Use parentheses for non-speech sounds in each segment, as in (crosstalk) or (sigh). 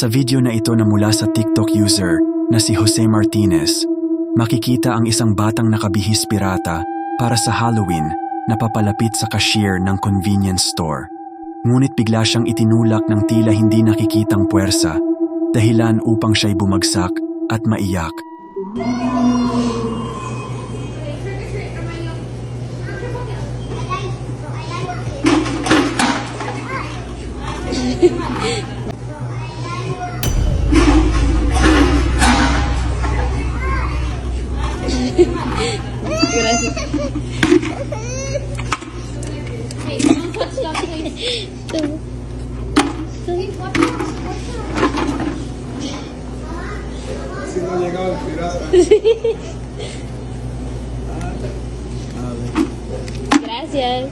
Sa video na ito na mula sa TikTok user na si Jose Martinez, makikita ang isang batang nakabihis pirata para sa Halloween na papalapit sa cashier ng convenience store. Ngunit bigla siyang itinulak ng tila hindi nakikitang puwersa, dahilan upang siya'y bumagsak at maiyak. Gracias.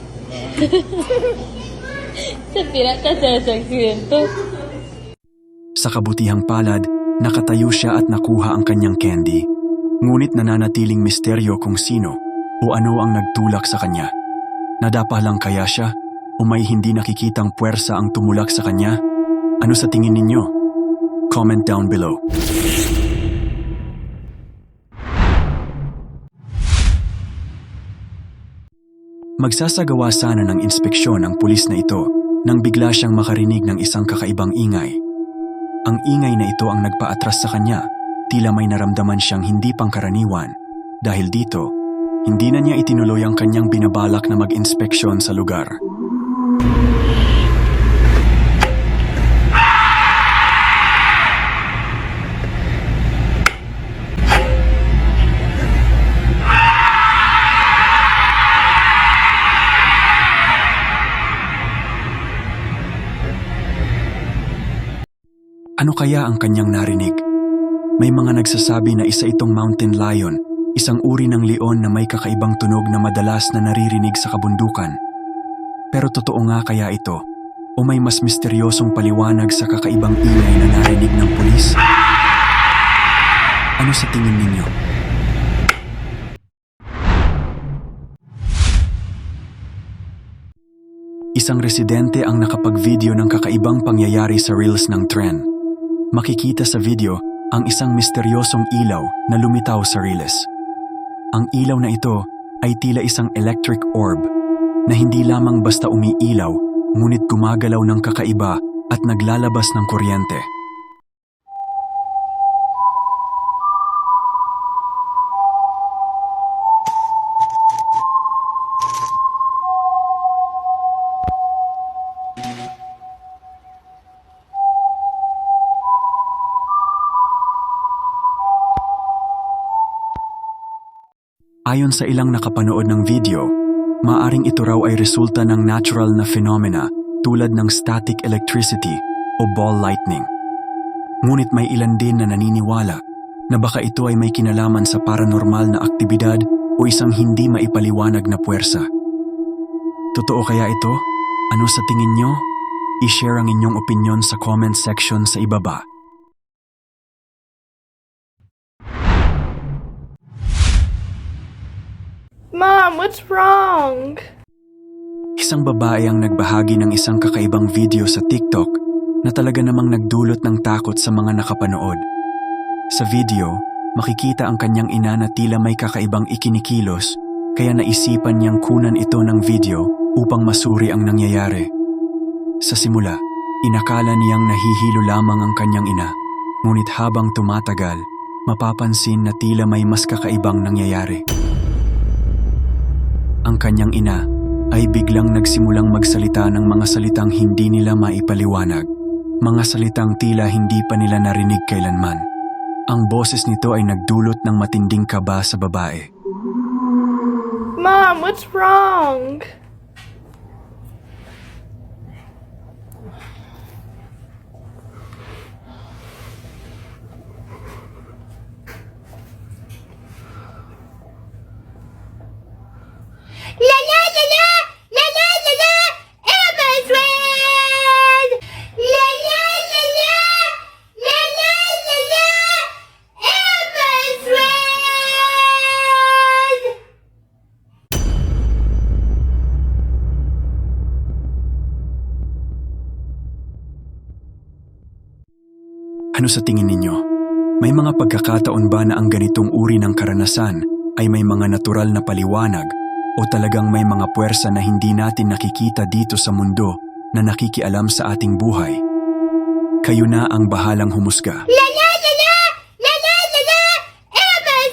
(laughs) Sa pirata sa aksidente. Sa kabutihang palad, nakatayo siya at nakuha ang kanyang candy. Ngunit nananatiling misteryo kung sino o ano ang nagtulak sa kanya. Nadapa lang kaya siya o may hindi nakikitang puwersa ang tumulak sa kanya? Ano sa tingin ninyo? Comment down below. Magsasagawa sana ng inspeksyon ang pulis na ito nang bigla siyang makarinig ng isang kakaibang ingay. Ang ingay na ito ang nagpaatras sa kanya, tila may naramdaman siyang hindi pangkaraniwan. Dahil dito, hindi na niya itinuloy ang kanyang binabalak na mag-inspeksyon sa lugar. Ano kaya ang kanyang narinig? May mga nagsasabi na isa itong mountain lion, isang uri ng leon na may kakaibang tunog na madalas na naririnig sa kabundukan. Pero totoo nga kaya ito? O may mas misteryosong paliwanag sa kakaibang ingay na narinig ng pulis? Ano sa tingin ninyo? Isang residente ang nakapag-video ng kakaibang pangyayari sa reels ng trend. Makikita sa video ang isang misteryosong ilaw na lumitaw sa reels. Ang ilaw na ito ay tila isang electric orb na hindi lamang basta umiilaw ngunit gumagalaw ng kakaiba at naglalabas ng kuryente. Ayon sa ilang nakapanood ng video, maaring ito raw ay resulta ng natural na phenomena tulad ng static electricity o ball lightning. Ngunit may ilan din na naniniwala na baka ito ay may kinalaman sa paranormal na aktibidad o isang hindi maipaliwanag na puwersa. Totoo kaya ito? Ano sa tingin nyo? I-share ang inyong opinion sa comment section sa ibaba. Mom, what's wrong? Isang babae ang nagbahagi ng isang kakaibang video sa TikTok na talaga namang nagdulot ng takot sa mga nakapanood. Sa video, makikita ang kanyang ina na tila may kakaibang ikinikilos kaya naisipan niyang kunan ito ng video upang masuri ang nangyayari. Sa simula, inakala niyang nahihilo lamang ang kanyang ina, ngunit habang tumatagal, mapapansin na tila may mas kakaibang nangyayari. Ang kanyang ina ay biglang nagsimulang magsalita ng mga salitang hindi nila maipaliwanag. Mga salitang tila hindi pa nila narinig kailanman. Ang boses nito ay nagdulot ng matinding kaba sa babae. Mom, what's wrong? Sa tingin ninyo? May mga pagkakataon ba na ang ganitong uri ng karanasan ay may mga natural na paliwanag o talagang may mga puwersa na hindi natin nakikita dito sa mundo na nakikialam sa ating buhay? Kayo na ang bahalang humusga. La la la la! La la la la!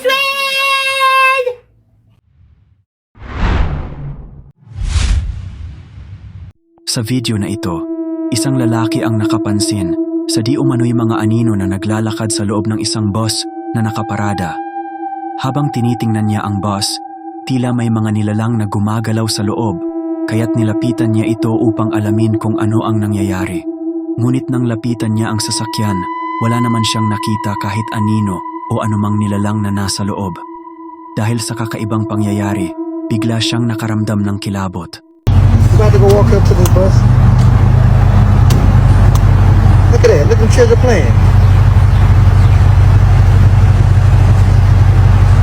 Red! Sa video na ito, isang lalaki ang nakapansin sa di umano'y mga anino na naglalakad sa loob ng isang bus na nakaparada. Habang tinitingnan niya ang bus, tila may mga nilalang na gumagalaw sa loob, kaya't nilapitan niya ito upang alamin kung ano ang nangyayari. Ngunit nang lapitan niya ang sasakyan, wala naman siyang nakita kahit anino o anumang nilalang na nasa loob. Dahil sa kakaibang pangyayari, bigla siyang nakaramdam ng kilabot. You to go walk up to this bus? Look at them children playing.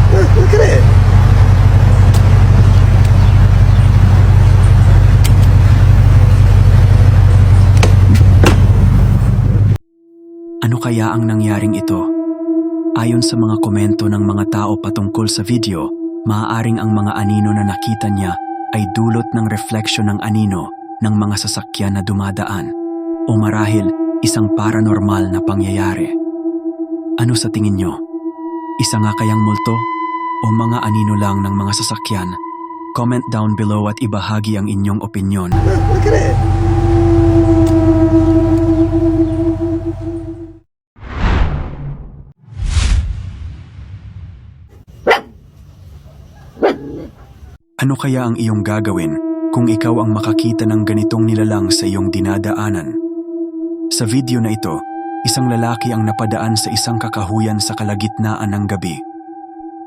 Look, look at that. Ano kaya ang nangyaring ito? Ayon sa mga komento ng mga tao patungkol sa video, maaaring ang mga anino na nakita niya ay dulot ng refleksyon ng anino ng mga sasakyan na dumadaan o marahil isang paranormal na pangyayari. Ano sa tingin nyo? Isa nga kayang multo o mga anino lang ng mga sasakyan? Comment down below at ibahagi ang inyong opinyon. Ano kaya ang iyong gagawin kung ikaw ang makakita ng ganitong nilalang sa iyong dinadaanan? Sa video na ito, isang lalaki ang napadaan sa isang kakahuyan sa kalagitnaan ng gabi.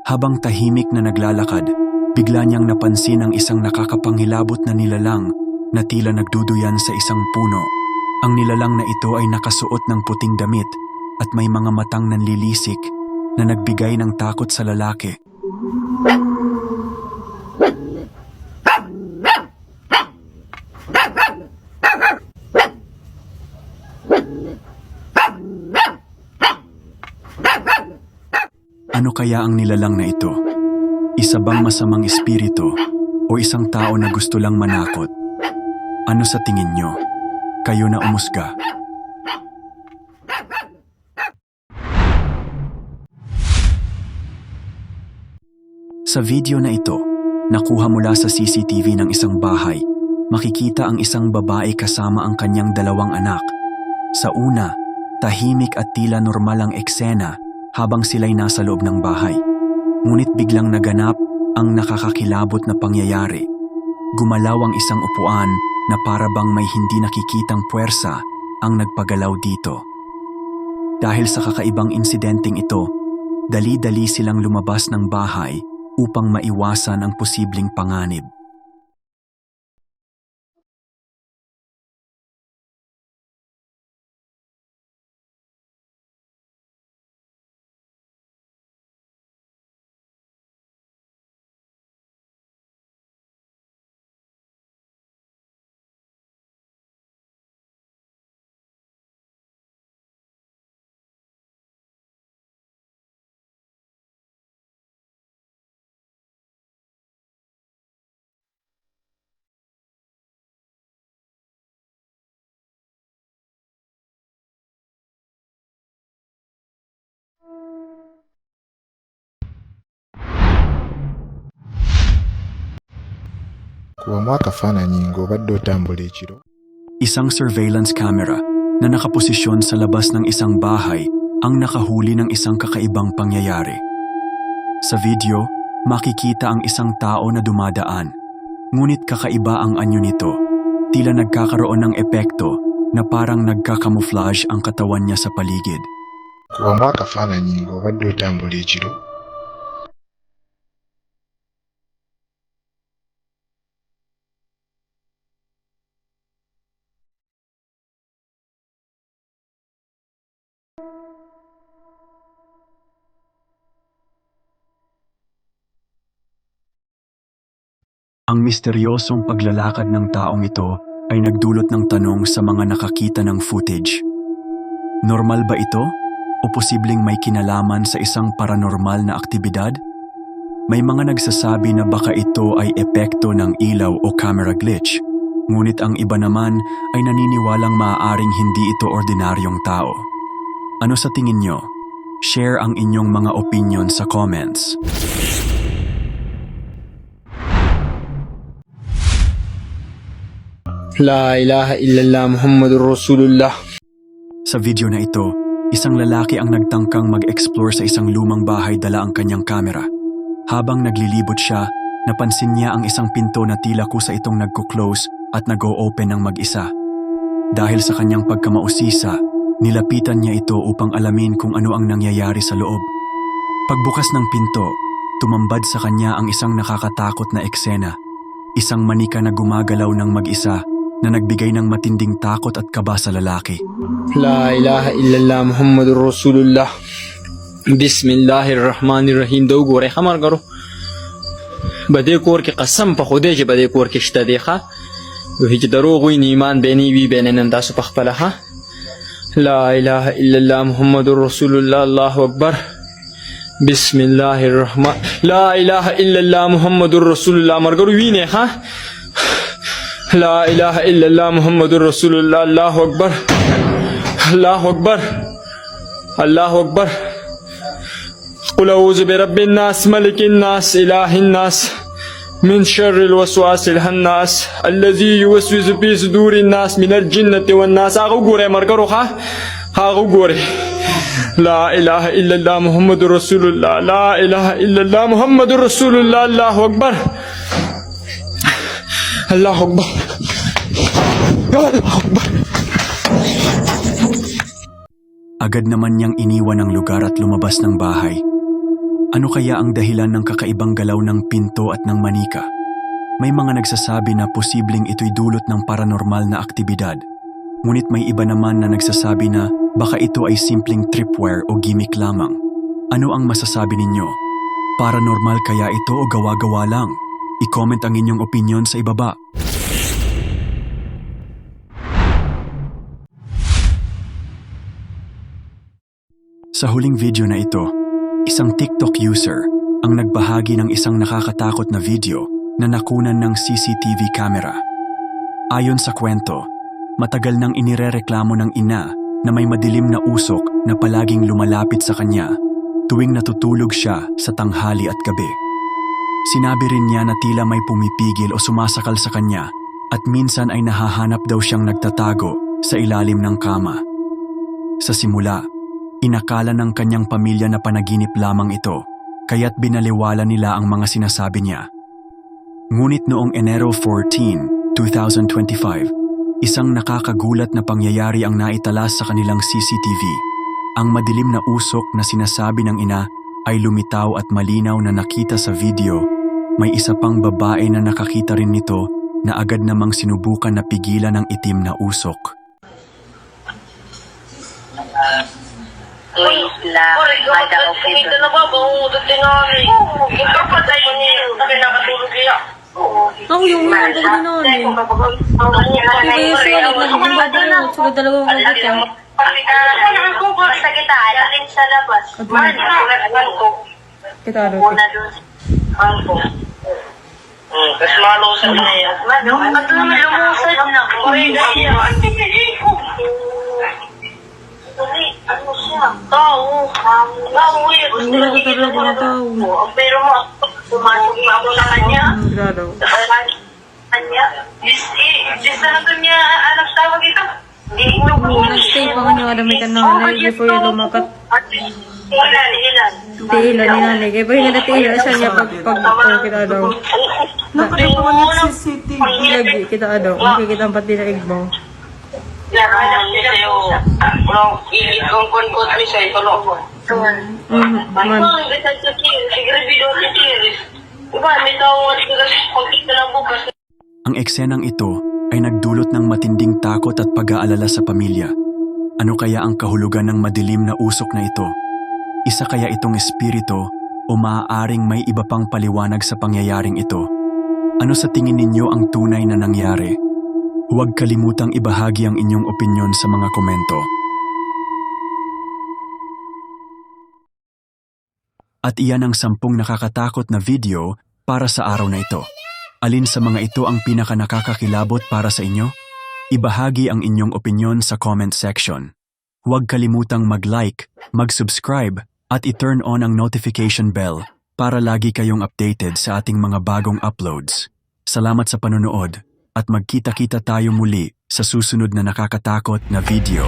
Habang tahimik na naglalakad, bigla niyang napansin ang isang nakakapanghilabot na nilalang na tila nagduduyan sa isang puno. Ang nilalang na ito ay nakasuot ng puting damit at may mga matang nanlilisik na nagbigay ng takot sa lalaki. Ano kaya ang nilalang na ito? Isa bang masamang espiritu o isang tao na gusto lang manakot? Ano sa tingin nyo? Kayo na umusga. Sa video na ito, nakuha mula sa CCTV ng isang bahay, makikita ang isang babae kasama ang kanyang dalawang anak. Sa una, tahimik at tila normal ang eksena habang sila'y nasa loob ng bahay. Ngunit biglang naganap ang nakakakilabot na pangyayari. Gumalaw ang isang upuan na para bang may hindi nakikitang puwersa ang nagpagalaw dito. Dahil sa kakaibang insidenteng ito, dali-dali silang lumabas ng bahay upang maiwasan ang posibleng panganib. Kubamu akafaananyi ng'obadde otambula ekiro Isang surveillance camera na nakaposisyon sa labas ng isang bahay ang nakahuli ng isang kakaibang pangyayari. Sa video, makikita ang isang tao na dumadaan. Ngunit kakaiba ang anyo nito. Tila nagkakaroon ng epekto na parang nagkakamuflage ang katawan niya sa paligid. kubamu akafaananyi ng'obadde otambula ekiro misteryosong paglalakad ng taong ito ay nagdulot ng tanong sa mga nakakita ng footage. Normal ba ito o posibleng may kinalaman sa isang paranormal na aktibidad? May mga nagsasabi na baka ito ay epekto ng ilaw o camera glitch, ngunit ang iba naman ay naniniwalang maaaring hindi ito ordinaryong tao. Ano sa tingin nyo? Share ang inyong mga opinion sa comments. La ilaha illallah Muhammadur Rasulullah. Sa video na ito, isang lalaki ang nagtangkang mag-explore sa isang lumang bahay dala ang kanyang kamera. Habang naglilibot siya, napansin niya ang isang pinto na tila kusa itong nagko-close at nag-o-open ng mag-isa. Dahil sa kanyang pagkamausisa, nilapitan niya ito upang alamin kung ano ang nangyayari sa loob. Pagbukas ng pinto, tumambad sa kanya ang isang nakakatakot na eksena. Isang manika na gumagalaw ng mag-isa na nagbigay ng matinding takot at kaba sa lalaki. La ilaha illallah Muhammadur Rasulullah. Bismillahirrahmanirrahim. Daw gore khamar garo. بده کور کې قسم په خوده چې بده کور کې شته دی ښه دوی چې دروغ وي ایمان بینی وي بین نن تاسو په خپل ها لا اله الا الله محمد رسول الله الله اکبر بسم الله الرحمن لا اله الا الله محمد رسول الله مرګ وینه ها لا إله إلا الله محمد رسول الله. الله اکبر الله اکبر الله اکبر قل أعوذ برب الناس ملك الناس إله الناس من شر الوسواس الهناس الذي يوسوس في صدور الناس من الجنة والناس. هغه ګوره مرګرو ها هغه ګوره لا إله إلا الله محمد رسول الله. لا إله إلا الله محمد رسول الله. الله اکبر Allah Akbar. Allah Akbar. Agad naman niyang iniwan ang lugar at lumabas ng bahay. Ano kaya ang dahilan ng kakaibang galaw ng pinto at ng manika? May mga nagsasabi na posibleng ito'y dulot ng paranormal na aktibidad. Ngunit may iba naman na nagsasabi na baka ito ay simpleng tripwire o gimmick lamang. Ano ang masasabi ninyo? Paranormal kaya ito o gawa-gawa lang? I-comment ang inyong opinion sa ibaba. Sa huling video na ito, isang TikTok user ang nagbahagi ng isang nakakatakot na video na nakunan ng CCTV camera. Ayon sa kwento, matagal nang inirereklamo ng ina na may madilim na usok na palaging lumalapit sa kanya tuwing natutulog siya sa tanghali at gabi. Sinabi rin niya na tila may pumipigil o sumasakal sa kanya at minsan ay nahahanap daw siyang nagtatago sa ilalim ng kama. Sa simula, Inakala ng kanyang pamilya na panaginip lamang ito, kaya't binaliwala nila ang mga sinasabi niya. Ngunit noong Enero 14, 2025, isang nakakagulat na pangyayari ang naitalas sa kanilang CCTV. Ang madilim na usok na sinasabi ng ina ay lumitaw at malinaw na nakita sa video. May isa pang babae na nakakita rin nito na agad namang sinubukan na pigilan ang itim na usok. Wait lang, mada okay Kumita na ba? Bangungot din mo niya nakatulog niya. Ako yung eh. Yung sulit na hindi ba dalawa? Sunod dalawang hugot yan. Sa kita, alin sa labas. Bangko. Kita rin. Muna dun sa bangko. Hmm, Tapos malusan na yan. Ba't naman lumusad na? Uy, siya. Ano siya? Tao. Tao eh. Gusto Wala ko talaga na tao. Pero mo, pumasok na ako sa kanya. Grado. Sa kanya. Dis, eh, dis na lang niya anak tawag ito. Hindi mo Nag-stay pa kanya kada may kananay before yung lumakat. Ilan, ilan. Tiila ni nanay. Kaya pa yung natila siya niya pag pag pag kita daw. Lagi kita daw. Makikita ang pati na igbaw. Alam niya sa'yo. Walang ilit kong konkot ni sa'yo. Tulo. Man. Siguro video si Tiris. May tawag sila pagkita ng bukas. Ang eksenang ito ay nagdulot ng matinding takot at pag-aalala sa pamilya. Ano kaya ang kahulugan ng madilim na usok na ito? Isa kaya itong espiritu o maaaring may iba pang paliwanag sa pangyayaring ito? Ano sa tingin ninyo ang tunay na nangyari? Huwag kalimutang ibahagi ang inyong opinyon sa mga komento. At iyan ang sampung nakakatakot na video para sa araw na ito. Alin sa mga ito ang pinaka nakakakilabot para sa inyo? Ibahagi ang inyong opinyon sa comment section. Huwag kalimutang mag-like, mag-subscribe, at i-turn on ang notification bell para lagi kayong updated sa ating mga bagong uploads. Salamat sa panonood at magkita-kita tayo muli sa susunod na nakakatakot na video.